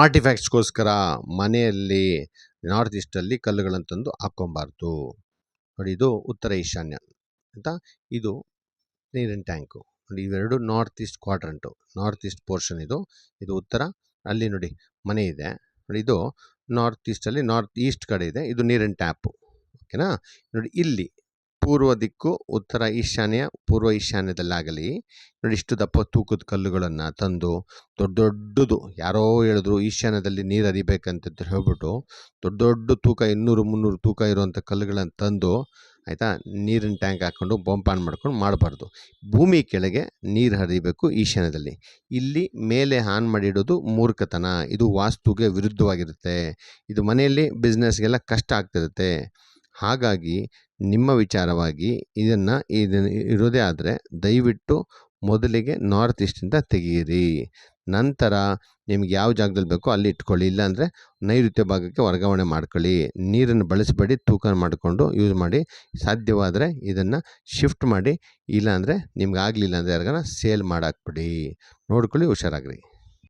ಆರ್ಟಿಫ್ಯಾಕ್ಟ್ಸ್ಗೋಸ್ಕರ ಮನೆಯಲ್ಲಿ ನಾರ್ತ್ ಈಸ್ಟಲ್ಲಿ ಕಲ್ಲುಗಳನ್ನು ತಂದು ಹಾಕ್ಕೊಬಾರ್ದು. ನೋಡಿ, ಇದು ಉತ್ತರ ಈಶಾನ್ಯ ಆಯಿತಾ? ಇದು ನೀರಿನ ಟ್ಯಾಂಕು. ನೋಡಿ, ಇವೆರಡು north east quadrant, north east portion ಇದು ಇದು ಉತ್ತರ. ಅಲ್ಲಿ ನೋಡಿ, ಮನೆ ಇದೆ. ನೋಡಿ, ಇದು ನಾರ್ತ್ ಈಸ್ಟಲ್ಲಿ ನಾರ್ತ್ ಈಸ್ಟ್ ಕಡೆ ಇದೆ, ಇದು ನೀರಿನ ಟ್ಯಾಪು. ಓಕೆನಾ? ನೋಡಿ, ಇಲ್ಲಿ ಪೂರ್ವ ದಿಕ್ಕು, ಉತ್ತರ ಈಶಾನ್ಯ, ಪೂರ್ವ ಈಶಾನ್ಯದಲ್ಲಾಗಲಿ. ನೋಡಿ ಇಷ್ಟು ದಪ್ಪ ತೂಕದ ಕಲ್ಲುಗಳನ್ನು ತಂದು, ದೊಡ್ಡ ದೊಡ್ಡದು, ಯಾರೋ ಹೇಳಿದ್ರು ಈಶಾನ್ಯದಲ್ಲಿ ನೀರು ಹರಿಬೇಕಂತ ಹೇಳ್ಬಿಟ್ಟು, ದೊಡ್ಡ ದೊಡ್ಡ ತೂಕ, ಇನ್ನೂರು, ಮುನ್ನೂರು ತೂಕ ಇರುವಂಥ ಕಲ್ಲುಗಳನ್ನು ತಂದು, ಆಯಿತಾ, ನೀರಿನ ಟ್ಯಾಂಕ್ ಹಾಕ್ಕೊಂಡು ಬಂಪ್ ಆನ್ ಮಾಡ್ಕೊಂಡು ಮಾಡಬಾರ್ದು. ಭೂಮಿ ಕೆಳಗೆ ನೀರು ಹರಿಬೇಕು ಈಶಾನ್ಯದಲ್ಲಿ. ಇಲ್ಲಿ ಮೇಲೆ ಆನ್ ಮಾಡಿಡೋದು ಮೂರ್ಖತನ. ಇದು ವಾಸ್ತುಗೆ ವಿರುದ್ಧವಾಗಿರುತ್ತೆ. ಇದು ಮನೆಯಲ್ಲಿ ಬಿಸ್ನೆಸ್ಗೆಲ್ಲ ಕಷ್ಟ ಆಗ್ತಿರುತ್ತೆ. ಹಾಗಾಗಿ ನಿಮ್ಮ ವಿಚಾರವಾಗಿ ಇದನ್ನು ಇದನ್ನು ಇರೋದೇ ಆದರೆ ದಯವಿಟ್ಟು ಮೊದಲಿಗೆ ನಾರ್ತ್ ಈಸ್ಟಿಂದ ತೆಗೆಯಿರಿ ನಂತರ ನಿಮ್ಗೆ ಯಾವ ಜಾಗದಲ್ಲಿ ಬೇಕೋ ಅಲ್ಲಿ ಇಟ್ಕೊಳ್ಳಿ. ಇಲ್ಲಾಂದರೆ ನೈಋತ್ಯ ಭಾಗಕ್ಕೆ ವರ್ಗಾವಣೆ ಮಾಡ್ಕೊಳ್ಳಿ. ನೀರನ್ನು ಬಳಸಬೇಡಿ, ತೂಕ ಮಾಡಿಕೊಂಡು ಯೂಸ್ ಮಾಡಿ. ಸಾಧ್ಯವಾದರೆ ಇದನ್ನು ಶಿಫ್ಟ್ ಮಾಡಿ. ಇಲ್ಲಾಂದರೆ ನಿಮ್ಗೆ ಆಗಲಿಲ್ಲ ಅಂದರೆ ಯಾರಿಗಾನ ಸೇಲ್ ಮಾಡಾಕ್ಬಿಡಿ. ನೋಡ್ಕೊಳ್ಳಿ, ಹುಷಾರಾಗ್ರಿ.